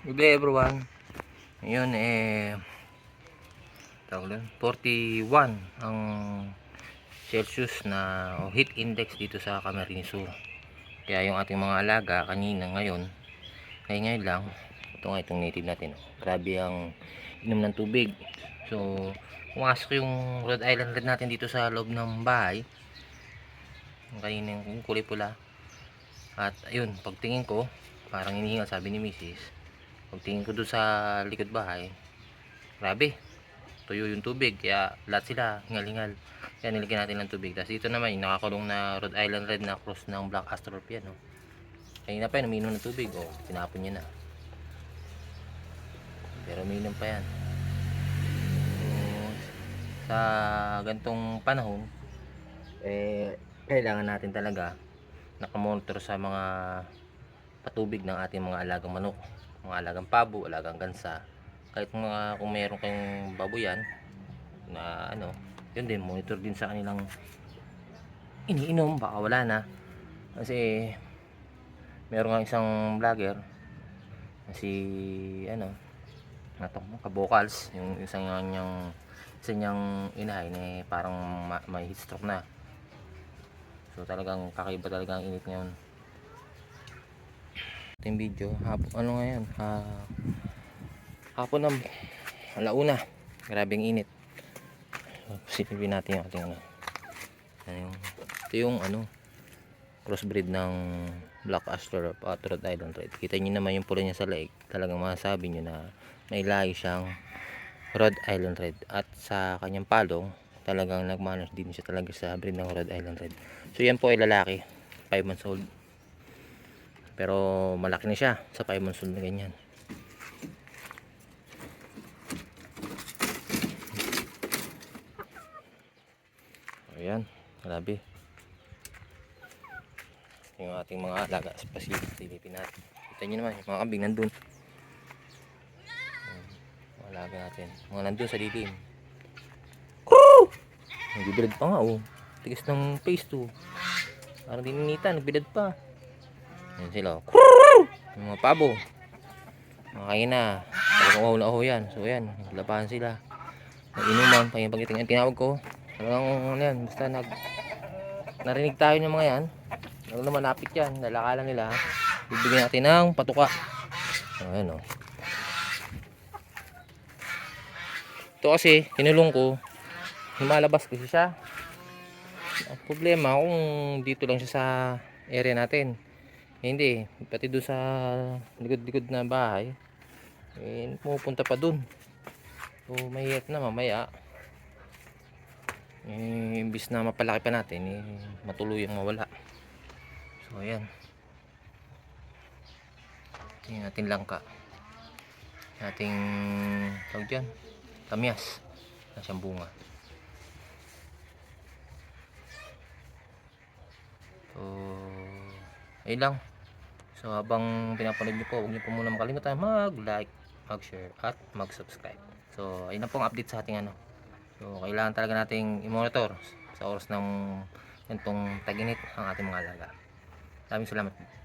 Good day everyone. Ngayon eh tawag lang, 41 ang Celsius na heat index dito sa Camarines Sur. Kaya yung ating mga alaga kanina ngayon ngayon ngayon lang ito nga itong native natin. oh. Grabe ang inom ng tubig. So pumasok yung Rhode Island Red natin dito sa loob ng bahay. Kanina yung kulay pula. At ayun, pagtingin ko, parang hinihingal sabi ni Mrs. Pagtingin ko doon sa likod bahay, grabe, tuyo yung tubig. Kaya lahat sila hingal-hingal. Kaya nilagyan natin ng tubig. Tapos dito naman, yung nakakulong na Rhode Island Red na cross ng Black Astrolp yan. No? Kanina pa yan, umiinom ng tubig. Oh, tinapon niya na. Pero umiinom pa yan. Sa gantong panahon, eh, kailangan natin talaga nakamonitor sa mga patubig ng ating mga alagang manok mga alagang pabo, alagang gansa. Kahit mga kung mayroon kayong baboyan na ano yun din, monitor din sa kanilang iniinom, baka wala na. Kasi meron nga isang vlogger si ano natong kabokals yung isang niyang isa niyang inahay na parang ma- may heat stroke na. So talagang kakaiba talaga ang init ngayon yung video. Hapon ano ngayon? Ha, hapon ng alauna. Grabing init. Silipin natin yung ating ano. Yan yung, ito yung ano crossbreed ng Black Astor at Rhode Island Red. Kita nyo naman yung pula niya sa leg talagang masasabi nyo na may lahi siyang Rhode Island Red. At sa kanyang palong talagang nagmanos din siya talaga sa breed ng Rhode Island Red. So yan po ay lalaki. 5 months old pero malaki na siya sa 5 months old na ganyan. Ayan, grabe. Yung ating mga alaga sa pasilip, silipin natin. Kita nyo naman, yung mga kambing nandun. Ayan, Mga alaga natin. Mga nandun sa dilim. Nagbibilad pa nga oh. Tigas ng face to. Parang dininita, nagbilad pa. Yan sila. oh. Yung mga pabo. Mga kain na. Talagang uhaw na uhaw yan. So yan, labahan sila. Nag-inuman, pag pagiting ang tinawag ko. Talagang ano yan, basta nag narinig tayo ng mga yan. Ano naman napit yan, lalakalan nila. Bibigyan natin ng patuka. Ayan o. Ito kasi, kinulong ko. Lumalabas kasi siya. Ang problema kung dito lang siya sa area natin. Hindi, pati doon sa likod-likod na bahay, eh, pupunta pa doon. So, mahirap na mamaya. Eh, imbis na mapalaki pa natin, eh, matuluyang mawala. So, ayan. Yung ating langka. Ating, tawag dyan, kamyas. Na siyang bunga. So, ayun lang. So, habang pinapanood nyo po, huwag nyo po muna makalimutan mag-like, mag-share, at mag-subscribe. So, ayun na pong update sa ating ano. So, kailangan talaga nating i-monitor sa oras ng ganitong taginit ang ating mga alaga. Maraming salamat.